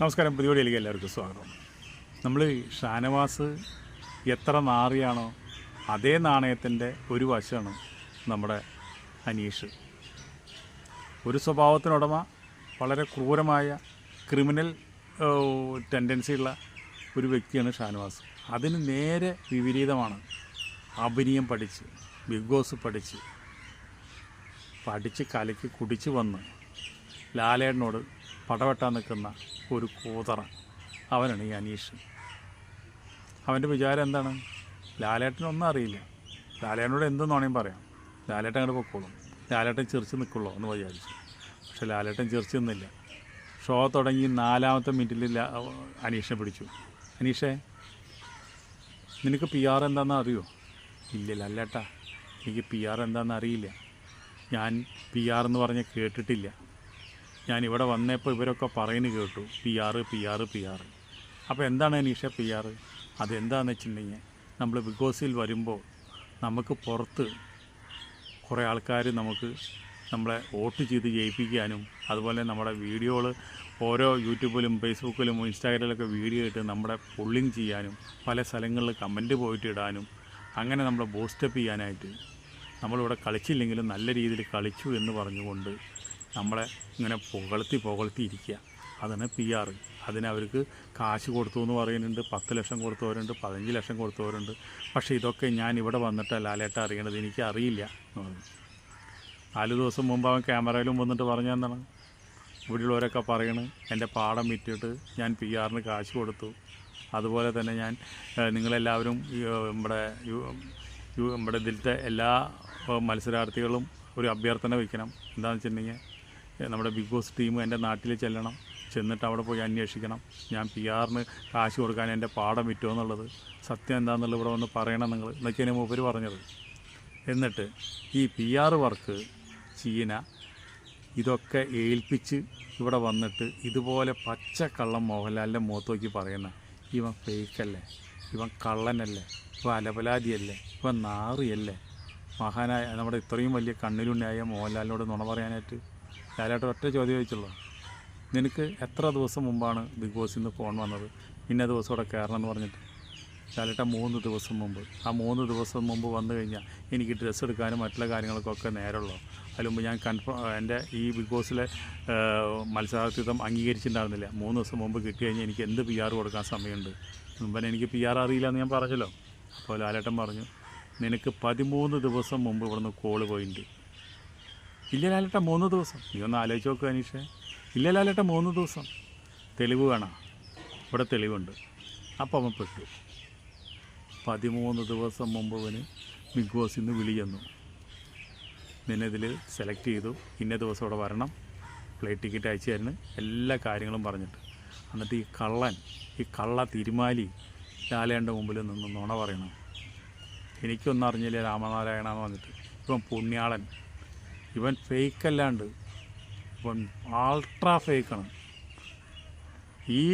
നമസ്കാരം. പുതിയ വീഡിയോയിലേക്ക് എല്ലാവർക്കും സ്വാഗതം. നമ്മൾ ഷാനവാസ് എത്ര നാറിയാണോ അതേ നാണയത്തിന്റെ ഒരു വശമാണ് നമ്മുടെ അനീഷ്. ഒരു സ്വഭാവത്തിനുടമ വളരെ ക്രൂരമായ ക്രിമിനൽ ടെൻഡൻസി ഉള്ള ഒരു വ്യക്തിയാണ് ഷാനവാസ്. അതിന് നേരെ വിപരീതമാണ് അഭിനയം പഠിച്ച് ബിഗ് ബോസ് പഠിച്ച് പഠിച്ച് കലയ്ക്ക് കുടിച്ച് വന്ന് ലാലേട്ടനോട് പടവെട്ടാൻ നിൽക്കുന്ന ഒരു കൂതറ അവനാണ് ഈ അനീഷ്. അവന്റെ വിചാരം എന്താണ്? ലാലേട്ടനൊന്നും അറിയില്ല. ലാലേട്ടനോട് എന്തെന്ന് വേണമെങ്കിൽ പറയാം. ലാലേട്ടൻ അങ്ങോട്ട് പൊക്കോളും. ലാലേട്ടൻ ചിരിച്ച് നിൽക്കുള്ളൂ എന്ന് വിചാരിച്ചു. പക്ഷെ ലാലേട്ടൻ ചിരിച്ച് നിന്നില്ല. ഷോ തുടങ്ങി നാലാമത്തെ മിനിറ്റിൽ അനീഷിനെ പിടിച്ചു. അനീഷേ നിനക്ക് പി ആർ എന്താണെന്ന് അറിയോ? ഇല്ല ലാലേട്ടാ എനിക്ക് പി ആർ എന്താണെന്ന് അറിയില്ല. ഞാൻ പി ആർ എന്ന് പറഞ്ഞ് കേട്ടിട്ടില്ല. ഞാൻ ഇവിടെ വന്നപ്പോൾ ഇവരൊക്കെ പറയുന്നു കേട്ടു P R P R P R അപ്പോൾ എന്താണ് അനീഷ പി ആർ അതെന്താണെന്ന് വെച്ചിട്ടുണ്ടെങ്കിൽ നമ്മൾ ബിഗ് ബോസിൽ വരുമ്പോൾ നമുക്ക് പുറത്ത് കുറേ ആൾക്കാർ നമുക്ക് നമ്മളെ വോട്ട് ചെയ്ത് ജയിപ്പിക്കാനും അതുപോലെ നമ്മുടെ വീഡിയോകൾ ഓരോ യൂട്യൂബിലും ഫേസ്ബുക്കിലും ഇൻസ്റ്റാഗ്രാമിലൊക്കെ വീഡിയോ ഇട്ട് നമ്മുടെ പുള്ളിങ് ചെയ്യാനും പല സ്ഥലങ്ങളിൽ കമന്റ് പോയിട്ട് ഇടാനും അങ്ങനെ നമ്മളെ ബൂസ്റ്റപ്പ് ചെയ്യാനായിട്ട് നമ്മളിവിടെ കളിച്ചില്ലെങ്കിലും നല്ല രീതിയിൽ കളിച്ചു എന്ന് പറഞ്ഞുകൊണ്ട് നമ്മളെ ഇങ്ങനെ പുകഴ്ത്തി പുകഴ്ത്തി ഇരിക്കുക. അതാണ് പി ആർ അതിന് അവർക്ക് കാശ് കൊടുത്തു എന്ന് പറയുന്നുണ്ട് പത്ത് ലക്ഷം കൊടുത്തവരുണ്ട് പതിനഞ്ച് ലക്ഷം കൊടുത്തവരുണ്ട്. പക്ഷേ ഇതൊക്കെ ഞാൻ ഇവിടെ വന്നിട്ട് ലാലേട്ട അറിയണത് എനിക്ക് അറിയില്ല എന്ന് പറഞ്ഞു. നാല് ദിവസം മുമ്പ് അവൻ ക്യാമറയിലും വന്നിട്ട് പറഞ്ഞ എന്താണ്? ഇവിടെയുള്ളവരൊക്കെ പറയണ് എന്റെ പാടം വിറ്റിട്ട് ഞാൻ പി ആറിന് കാശ് കൊടുത്തു. അതുപോലെ തന്നെ ഞാൻ നിങ്ങളെല്ലാവരും നമ്മുടെ നമ്മുടെ ഇതിലത്തെ എല്ലാ മത്സരാർത്ഥികളും ഒരു അഭ്യർത്ഥന വയ്ക്കണം എന്താണെന്ന് വെച്ചിട്ടുണ്ടെങ്കിൽ നമ്മുടെ ബിഗ് ബോസ് ടീം എന്റെ നാട്ടിൽ ചെല്ലണം ചെന്നിട്ട് അവിടെ പോയി അന്വേഷിക്കണം. ഞാൻ പി ആറിന് കാശ് കൊടുക്കാൻ എന്റെ പാടം വിറ്റോ എന്നുള്ളത് സത്യം എന്താണെന്നുള്ളത് ഇവിടെ വന്ന് പറയണം നിങ്ങൾ. എന്നൊക്കെയാണ് മൂപ്പര് പറഞ്ഞത്. എന്നിട്ട് ഈ പി ആർ വർക്ക് ചീന ഇതൊക്കെ ഏൽപ്പിച്ച് ഇവിടെ വന്നിട്ട് ഇതുപോലെ പച്ച കള്ളം മോഹൻലാലിന്റെ മുഖത്ത് നോക്കി പറയുന്ന ഇവൻ ഫേക്കല്ലേ ഇവൻ കള്ളനല്ലേ ഇവ അലപലാതിയല്ലേ ഇവൻ നാറിയല്ലേ. മഹാനായ നമ്മുടെ ഇത്രയും വലിയ കണ്ണിലുണ്ടായ മോഹൻലാലിനോട് നുണ പറയാനായിട്ട് ലാലേട്ടൻ ഒറ്റ ചോദ്യം ചോദിച്ചുള്ളൂ. നിനക്ക് എത്ര ദിവസം മുമ്പാണ് ബിഗ് ബോസിൽ നിന്ന് ഫോൺ വന്നത്? ഇന്ന ദിവസം ഇവിടെ കയറണം എന്ന് പറഞ്ഞിട്ട്. ചാലേട്ട മൂന്ന് ദിവസം മുമ്പ്. ആ മൂന്ന് ദിവസം മുമ്പ് വന്നു കഴിഞ്ഞാൽ എനിക്ക് ഡ്രസ്സ് എടുക്കാനും മറ്റുള്ള കാര്യങ്ങൾക്കൊക്കെ നേരമുള്ളൂ. അതിന് മുമ്പ് ഞാൻ കൺഫേം എന്റെ ഈ ബിഗ് ബോസിലെ മത്സരാർത്ഥിത്വം അംഗീകരിച്ചിട്ടുണ്ടായിരുന്നില്ല. മൂന്ന് ദിവസം മുമ്പ് കിട്ടി കഴിഞ്ഞാൽ എനിക്ക് എന്ത് പി ആർ കൊടുക്കാൻ സമയമുണ്ട്? മുമ്പേ എനിക്ക് പി ആർ അറിയില്ല എന്ന് ഞാൻ പറഞ്ഞല്ലോ. അപ്പോൾ ലാലേട്ടൻ പറഞ്ഞു നിനക്ക് പതിമൂന്ന് ദിവസം മുമ്പ് ഇവിടുന്ന് കോൾ പോയിട്ടുണ്ട്. ഇല്ല ലാലേട്ട മൂന്ന് ദിവസം. നീ ഒന്ന് ആലോചിച്ച് നോക്കുക അനീഷേ. ഇല്ല ലാലേട്ട മൂന്ന് ദിവസം. തെളിവ് വേണം ഇവിടെ തെളിവുണ്ട്. അപ്പം അവൻ പെട്ടു. പതിമൂന്ന് ദിവസം മുമ്പ് അവന് ബിഗ് ബോസിൽ നിന്ന് വിളി ചെന്നു. നിന്നെ ഇതിൽ സെലക്ട് ചെയ്തു. ഇന്ന ദിവസം ഇവിടെ വരണം. ഫ്ലൈറ്റ് ടിക്കറ്റ് അയച്ചു തരുന്നു. എല്ലാ കാര്യങ്ങളും പറഞ്ഞിട്ട്. എന്നിട്ട് ഈ കള്ളൻ ഈ കള്ള തിരുമാലി ലാലേന്റെ മുമ്പിൽ നിന്ന് നുണ പറയണം. എനിക്കൊന്നും അറിഞ്ഞില്ല രാമനാരായണ എന്ന് പറഞ്ഞിട്ട്. ഇപ്പം പുണ്യാളൻ. ഇവൻ ഫേക്ക് അല്ലാണ്ട്. ഇവൻ ആൾട്രാ ഫേക്കാണ് ഈ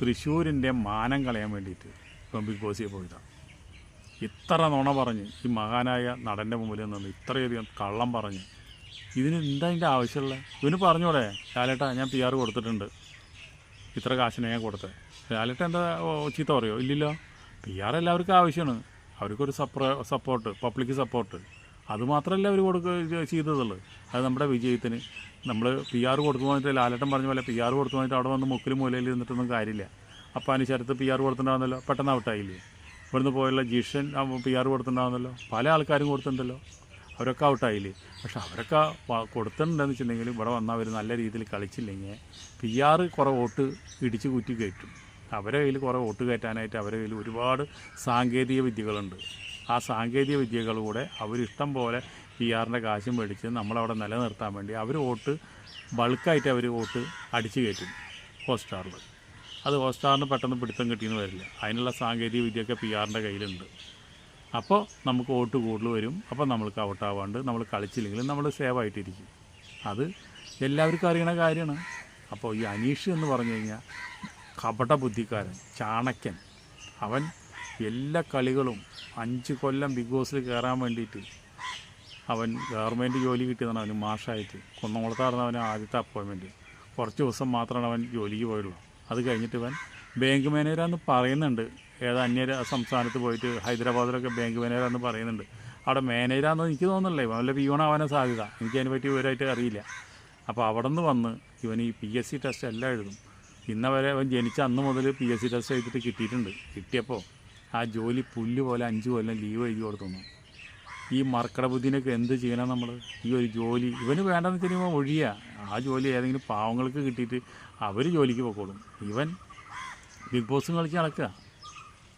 തൃശ്ശൂരിന്റെ മാനം കളയാൻ വേണ്ടിയിട്ട് ഇവൻ ബിഗ് ബോസിൽ പോയതാണ് ഇത്ര നുണ പറഞ്ഞ് ഈ മഹാനായ നടന്റെ മുമ്പിൽ നിന്ന് ഇത്രയധികം കള്ളം പറഞ്ഞ്. ഇതിന് എന്താ അതിന്റെ ആവശ്യമുള്ള? ഇവന് പറഞ്ഞോടെ ലാലേട്ടാ ഞാൻ പി ആർ കൊടുത്തിട്ടുണ്ട്. ഇത്ര കാശിനെ ഞാൻ കൊടുത്തത് ലാലേട്ട എന്താ ചീത്ത പറയോ? ഇല്ലല്ലോ. പി ആർ എല്ലാവർക്കും ആവശ്യമാണ്. അവർക്കൊരു സപ്ര സപ്പോർട്ട് പബ്ലിക് സപ്പോർട്ട് അത് മാത്രമല്ല അവർ കൊടുക്കുക ചെയ്തതുള്ളൂ. അത് നമ്മുടെ വിജയത്തിന്. നമ്മൾ പി ആർ കൊടുത്തു പോയിട്ട് ലാലട്ടൻ പറഞ്ഞ പോലെ പി ആർ കൊടുത്തു പോയിട്ട് അവിടെ വന്ന് മുക്കിലും മൂലയിൽ ഇരുന്നിട്ടൊന്നും കാര്യമില്ല. അപ്പോൾ അതിന് ശരത്ത് പി ആർ കൊടുത്തിട്ടുണ്ടാകുന്നല്ലോ പെട്ടെന്ന് ഔട്ടായില്ലേ? ഇവിടുന്ന് പോയുള്ള ജിഷൻ പി ആർ കൊടുത്തിട്ടുണ്ടാകുന്നല്ലോ പല ആൾക്കാരും കൊടുത്തിട്ടുണ്ടല്ലോ. അവരൊക്കെ ഔട്ടായില്ലേ? പക്ഷെ അവരൊക്കെ കൊടുത്തിട്ടുണ്ടെന്ന് വെച്ചിട്ടുണ്ടെങ്കിൽ ഇവിടെ വന്നാൽ അവർ നല്ല രീതിയിൽ കളിച്ചില്ലെങ്കിൽ പി ആർ കുറേ വോട്ട് ഇടിച്ച് കുറ്റി കയറ്റും. അവരെ കയ്യിൽ കുറേ വോട്ട് കയറ്റാനായിട്ട് അവരെ കയ്യിൽ ഒരുപാട് സാങ്കേതിക വിദ്യകളുണ്ട്. ആ സാങ്കേതിക വിദ്യകളിലൂടെ അവരിഷ്ടം പോലെ പി ആറിന്റെ കാശും മേടിച്ച് നമ്മളവിടെ നിലനിർത്താൻ വേണ്ടി അവർ വോട്ട് ബൾക്കായിട്ട് അവർ വോട്ട് അടിച്ചു കയറ്റും ഹോട്ട്സ്റ്റാറിൽ അത് ഹോട്ട്സ്റ്റാറിന് പെട്ടെന്ന് പിടുത്തം കിട്ടിയെന്ന് വരില്ല. അതിനുള്ള സാങ്കേതിക വിദ്യയൊക്കെ പി ആറിന്റെ കയ്യിലുണ്ട്. അപ്പോൾ നമുക്ക് വോട്ട് കൂടുതൽ വരും. അപ്പോൾ നമ്മൾക്ക് ഔട്ടാവാണ്ട് നമ്മൾ കളിച്ചില്ലെങ്കിലും നമ്മൾ സേവ് ആയിട്ടിരിക്കും. അത് എല്ലാവർക്കും അറിയണ കാര്യമാണ്. അപ്പോൾ ഈ അനീഷ് എന്ന് പറഞ്ഞു കഴിഞ്ഞാൽ കപട ബുദ്ധിക്കാരൻ ചാണക്യൻ. അവൻ എല്ലാ കളികളും അഞ്ച് കൊല്ലം ബിഗ് ബോസിൽ കയറാൻ വേണ്ടിയിട്ട് അവൻ ഗവൺമെന്റ് ജോലി കിട്ടിയതാണ് അവന് മാഷായിട്ട്. കുന്നംകുളത്തായിരുന്നു അവൻ ആദ്യത്തെ അപ്പോയിൻമെന്റ് കുറച്ച് ദിവസം മാത്രമാണ് അവൻ ജോലിക്ക് പോയുള്ളൂ. അത് കഴിഞ്ഞിട്ട് ഇവൻ ബാങ്ക് മാനേജരാന്ന് പറയുന്നുണ്ട്. ഏത് അന്യ സംസ്ഥാനത്ത് പോയിട്ട് ഹൈദരാബാദിലൊക്കെ ബാങ്ക് മാനേജരാന്ന് പറയുന്നുണ്ട്. അവിടെ മാനേജറാന്ന് എനിക്ക് തോന്നുന്നില്ല. ഇവൻ വല്ല പിയൂണാവാനാ സാധ്യത. എനിക്ക് അതിനെ പറ്റി വിവരമായിട്ട് അറിയില്ല. അപ്പോൾ അവിടെ നിന്ന് വന്ന് ഇവൻ ഈ പി എസ് സി ടെസ്റ്റ് എല്ലാം എഴുതും. ഇന്നവരെ അവൻ ജനിച്ച അന്ന് മുതൽ പി എസ് സി ടെസ്റ്റ് എഴുതിയിട്ട് കിട്ടിയിട്ടുണ്ട്. കിട്ടിയപ്പോൾ ആ ജോലി പുല്ല് പോലെ അഞ്ച് കൊല്ലം ലീവ് എഴുതി കൊടുത്തു. ഈ മർക്കട ബുദ്ധിനൊക്കെ എന്ത് ചെയ്യണം നമ്മൾ ഈ ഒരു ജോലി. ഇവന് വേണ്ടെന്ന് വെച്ച് ഒഴിയുക ആ ജോലി ഏതെങ്കിലും പാവങ്ങൾക്ക് കിട്ടിയിട്ട് അവർ ജോലിക്ക് പൊക്കോളും. ഇവൻ ബിഗ് ബോസും കളിച്ച് നടക്കുക.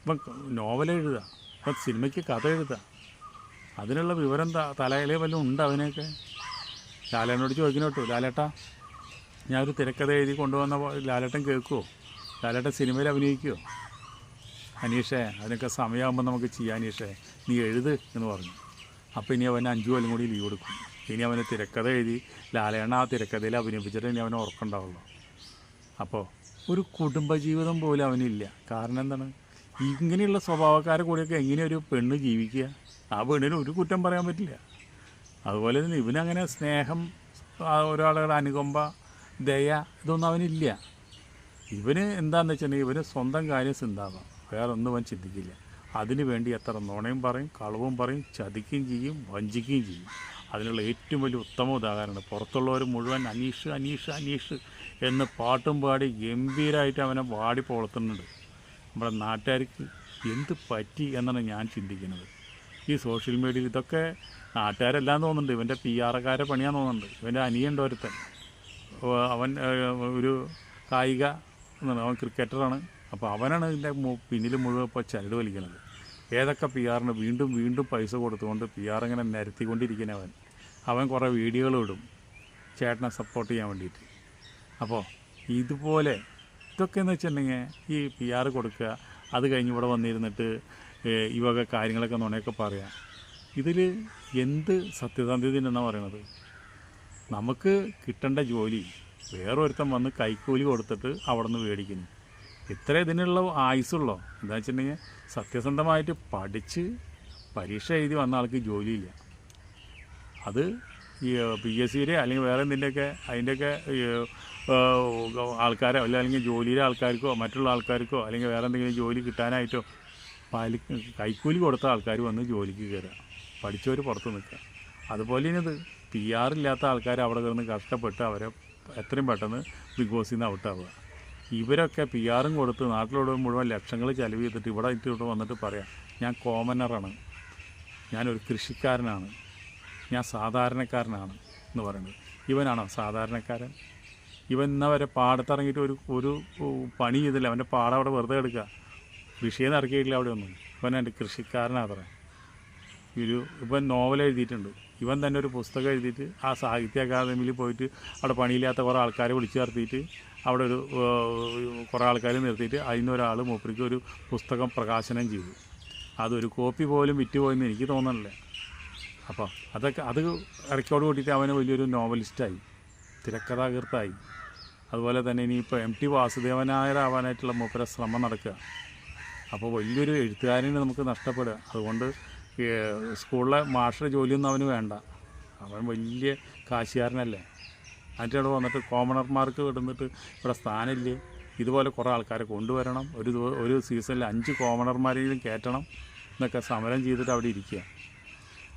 ഇപ്പം നോവൽ എഴുതുക. ഇപ്പം സിനിമയ്ക്ക് കഥ എഴുതുക. അതിനുള്ള വിവരം തലയിലേ വല്ലതും ഉണ്ട് അവനെയൊക്കെ ലാലേട്ടനോട് ചോദിക്കണം കേട്ടോ. ലാലേട്ടാ ഞാനൊരു തിരക്കഥ എഴുതി കൊണ്ടുവന്ന ലാലേട്ടൻ കേൾക്കുമോ ലാലേട്ടൻ സിനിമയിൽ അഭിനയിക്കുമോ അനീഷേ അതിനൊക്കെ സമയമാകുമ്പോൾ നമുക്ക് ചെയ്യാം അനീഷേ. നീ എഴുത് എന്ന് പറഞ്ഞു. അപ്പോൾ ഇനി അവൻ അഞ്ചു കൊല്ലം കൂടി ലീവ് കൊടുക്കും ഇനി അവന് തിരക്കഥ എഴുതി. ലാലേണ ആ തിരക്കഥയിൽ അഭിനയിപ്പിച്ചിട്ട് ഇനി അവനെ ഉറക്കമുണ്ടാവുള്ളൂ. അപ്പോൾ ഒരു കുടുംബജീവിതം പോലും അവനില്ല. കാരണം എന്താണ്? ഇങ്ങനെയുള്ള സ്വഭാവക്കാരെ കൂടെയൊക്കെ എങ്ങനെ ഒരു പെണ്ണ് ജീവിക്കുക? ആ പെണ്ണിന് ഒരു കുറ്റം പറയാൻ പറ്റില്ല. അതുപോലെ തന്നെ ഇവനങ്ങനെ സ്നേഹം ഒരാളുടെ അനുകമ്പ ദയ ഇതൊന്നും അവനില്ല. ഇവന് എന്താണെന്ന് വെച്ചിട്ടുണ്ടെങ്കിൽ ഇവന് സ്വന്തം കാര്യം ചിന്താവാം വേറെ ഒന്നും അവൻ ചിന്തിക്കില്ല. അതിനു വേണ്ടി എത്ര നുണയും പറയും കളവും പറയും ചതിക്കുകയും ചെയ്യും വഞ്ചിക്കുകയും ചെയ്യും. അതിനുള്ള ഏറ്റവും വലിയ ഉത്തമ ഉദാഹരണമാണ് പുറത്തുള്ളവർ മുഴുവൻ അനീഷ് അനീഷ് അനീഷ് എന്ന് പാട്ടും പാടി ഗംഭീരമായിട്ട് അവനെ വാടി പൊളത്തുന്നുണ്ട്. നമ്മുടെ നാട്ടുകാർക്ക് എന്ത് പറ്റി എന്നാണ് ഞാൻ ചിന്തിക്കുന്നത്. ഈ സോഷ്യൽ മീഡിയയിൽ ഇതൊക്കെ നാട്ടുകാരെല്ലാം തോന്നുന്നുണ്ട്. ഇവന്റെ പി ആർക്കാരെ പണിയാൻ തോന്നുന്നുണ്ട്. ഇവന്റെ അനിയുണ്ട് ഒരുത്തൻ. അവൻ ഒരു കായിക എന്താണ് അവൻ ക്രിക്കറ്ററാണ്. അപ്പോൾ അവനാണ് ഇതിന്റെ പിന്നിൽ മുഴുവൻ ഇപ്പോൾ ചരട് വലിക്കുന്നത് ഏതൊക്കെ പി ആറിന് വീണ്ടും വീണ്ടും പൈസ കൊടുത്തുകൊണ്ട് പി ആർ ഇങ്ങനെ നിരത്തിക്കൊണ്ടിരിക്കുന്ന അവൻ. അവൻ കുറേ വീഡിയോകൾ ഇടും. ചേട്ടനെ സപ്പോർട്ട് ചെയ്യാൻ വേണ്ടിയിട്ട്. അപ്പോൾ ഇതുപോലെ ഇതൊക്കെ എന്ന് വെച്ചിട്ടുണ്ടെങ്കിൽ ഈ പി ആർ കൊടുക്കുക അത് കഴിഞ്ഞ് ഇവിടെ വന്നിരുന്നിട്ട് ഈ വക കാര്യങ്ങളൊക്കെ നുണയൊക്കെ പറയാം. ഇതിൽ എന്ത് സത്യസന്ധ്യത എന്നാണ് പറയണത്? നമുക്ക് കിട്ടേണ്ട ജോലി വേറൊരുത്തൻ വന്ന് കൈക്കൂലി കൊടുത്തിട്ട് അവിടെ നിന്ന് മേടിക്കുന്നു. ഇത്ര ഇതിനുള്ള ആയുസുള്ളോ? എന്താ വെച്ചിട്ടുണ്ടെങ്കിൽ സത്യസന്ധമായിട്ട് പഠിച്ച് പരീക്ഷ എഴുതി വന്ന ആൾക്ക് ജോലിയില്ല. അത് ഈ പി എസ് സിയുടെ അല്ലെങ്കിൽ വേറെ എന്തിന്റെയൊക്കെ അതിന്റെയൊക്കെ ആൾക്കാരോ അല്ല അല്ലെങ്കിൽ ജോലിയിലെ ആൾക്കാർക്കോ മറ്റുള്ള ആൾക്കാർക്കോ അല്ലെങ്കിൽ വേറെ എന്തെങ്കിലും ജോലി കിട്ടാനായിട്ടോ പാലി കൈക്കൂലി കൊടുത്ത ആൾക്കാർ വന്ന് ജോലിക്ക് കയറുക. പഠിച്ചവർ പുറത്ത് നിൽക്കുക. അതുപോലെ ഇത് പി ആർ ഇല്ലാത്ത ആൾക്കാർ അവിടെ കിടന്ന് കഷ്ടപ്പെട്ട് അവരെ എത്രയും പെട്ടെന്ന് ബിഗ് ബോസിൽ നിന്ന് ഔട്ടാവുക. ഇവരൊക്കെ പി ആറും കൊടുത്ത് നാട്ടിലോട് മുഴുവൻ ലക്ഷങ്ങൾ ചെലവ് ചെയ്തിട്ട് ഇവിടെ ഇട്ടിട്ട് വന്നിട്ട് പറയാം. ഞാൻ കോമനറാണ് ഞാനൊരു കൃഷിക്കാരനാണ്. ഞാൻ സാധാരണക്കാരനാണ് എന്ന് പറയുന്നത്. ഇവനാണോ സാധാരണക്കാരൻ? ഇവൻ ഇന്ന വരെ പാടത്തിറങ്ങിയിട്ട് ഒരു ഒരു പണി ചെയ്തില്ല. അവന്റെ പാടം അവിടെ വെറുതെ എടുക്കുക. കൃഷിയെ നിറക്കിയിട്ടില്ല അവിടെ ഒന്നും ഇവൻ എന്റെ അത്ര ഒരു ഇവൻ നോവൽ എഴുതിയിട്ടുണ്ട്. ഇവൻ തന്നെ ഒരു പുസ്തകം എഴുതിയിട്ട് ആ സാഹിത്യ അക്കാദമിയിൽ പോയിട്ട് അവിടെ പണിയില്ലാത്ത കുറേ ആൾക്കാരെ വിളിച്ചു ചേർത്തിയിട്ട് അവിടെ ഒരു കുറേ ആൾക്കാരെ നിർത്തിയിട്ട് അതിനൊരാൾ മൂപ്പരിക്ക് ഒരു പുസ്തകം പ്രകാശനം ചെയ്തു. അതൊരു കോപ്പി പോലും വിറ്റുപോയെന്ന് എനിക്ക് തോന്നണില്ല. അപ്പോൾ അതൊക്കെ അത് റെക്കോർഡ് കൂട്ടിയിട്ട് അവന് വലിയൊരു നോവലിസ്റ്റായി തിരക്കഥാകൃത്തായി. അതുപോലെ തന്നെ ഇനിയിപ്പോൾ എം ടി വാസുദേവനായരാവാനായിട്ടുള്ള മൂപ്പര ശ്രമം നടക്കുക. അപ്പോൾ വലിയൊരു എഴുത്തുകാരനെ നമുക്ക് നഷ്ടപ്പെടുക. അതുകൊണ്ട് സ്കൂളിലെ മാഷ്ടർ ജോലിയൊന്നും അവന് വേണ്ട. അവൻ വലിയ കാശുകാരനല്ലേ. അതിന്റെ അവിടെ വന്നിട്ട് കോമണർമാർക്ക് ഇടുന്നിട്ട് ഇവിടെ സ്ഥാനമില്ലേ. ഇതുപോലെ കുറേ ആൾക്കാരെ കൊണ്ടുവരണം. ഒരു ഒരു സീസണിൽ അഞ്ച് കോമണർമാരെയും കയറ്റണം എന്നൊക്കെ സമരം ചെയ്തിട്ട് അവിടെ ഇരിക്കുക.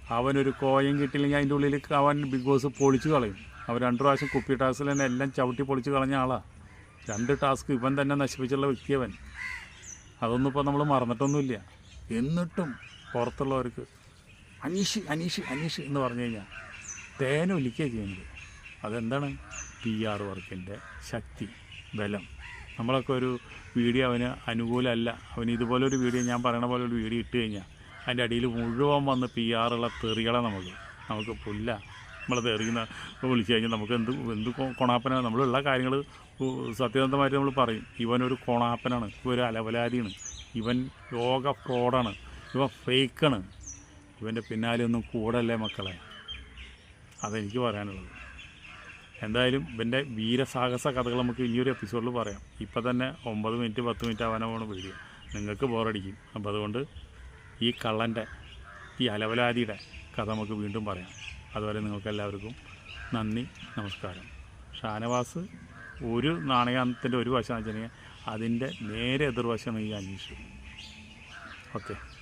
അവനൊരു കോയം കിട്ടിയില്ലെങ്കിൽ അതിന്റെ ഉള്ളിൽ അവൻ ബിഗ് ബോസ് പൊളിച്ചു കളയും. അവൻ രണ്ട് പ്രാവശ്യം കുപ്പി ടാസ്കിൽ തന്നെ എല്ലാം ചവിട്ടി പൊളിച്ചു കളഞ്ഞ ആളാണ് രണ്ട് ടാസ്ക് ഇവൻ തന്നെ നശിപ്പിച്ചുള്ള വ്യക്തിയവൻ. അതൊന്നും ഇപ്പോൾ നമ്മൾ മറന്നിട്ടൊന്നുമില്ല. എന്നിട്ടും പുറത്തുള്ളവർക്ക് അനീഷ് അനീഷ് അനീഷ് എന്ന് പറഞ്ഞു കഴിഞ്ഞാൽ തേന ഒലിക്കുക ചെയ്യുന്നത്. അതെന്താണ്? പി ആർ വർക്കിന്റെ ശക്തി ബലം. നമ്മളൊക്കെ ഒരു വീഡിയോ അവന് അനുകൂലമല്ല. അവൻ ഇതുപോലൊരു വീഡിയോ ഞാൻ പറയണ പോലെ ഒരു വീഡിയോ ഇട്ട് കഴിഞ്ഞാൽ അതിന്റെ അടിയിൽ മുഴുവൻ വന്ന് പി ആറുള്ള തെറികളെ നമുക്ക്. നമുക്ക് പുല്ല. നമ്മളത് എറിയുന്ന വിളിച്ചു കഴിഞ്ഞാൽ നമുക്ക് എന്ത് എന്ത് കൊണാപ്പനാണ്? നമ്മളുള്ള കാര്യങ്ങൾ സത്യസന്ധമായിട്ട് നമ്മൾ പറയും. ഇവനൊരു കൊണാപ്പനാണ്. ഇവൻ അലവലാതിയാണ്. ഇവൻ ലോക ഫ്രോഡാണ് ഇവൻ ഫേക്കാണ് ഇവന്റെ പിന്നാലെ ഒന്നും കൂടല്ലേ മക്കളെ? അതെനിക്ക് പറയാനുള്ളത്. എന്തായാലും ഇവന്റെ വീരസാഹസ കഥകൾ നമുക്ക് ഇനിയൊരു എപ്പിസോഡിൽ പറയാം. ഇപ്പം തന്നെ ഒമ്പത് മിനിറ്റ് പത്ത് മിനിറ്റ് ആവാനാണ് വീഡിയോ നിങ്ങൾക്ക് ബോറടിക്കും അപ്പോൾ അതുകൊണ്ട് ഈ കള്ളന്റെ ഈ അലവലാതിയുടെ കഥ നമുക്ക് വീണ്ടും പറയാം. അതുവരെ നിങ്ങൾക്ക് എല്ലാവർക്കും നന്ദി നമസ്കാരം. ഷാനവാസ് ഒരു നാണയത്തിന്റെ ഒരു വശം വെച്ചിട്ടുണ്ടെങ്കിൽ അതിന്റെ നേരെ എതിർവശം ഈ അന്വേഷിക്കും ഓക്കെ.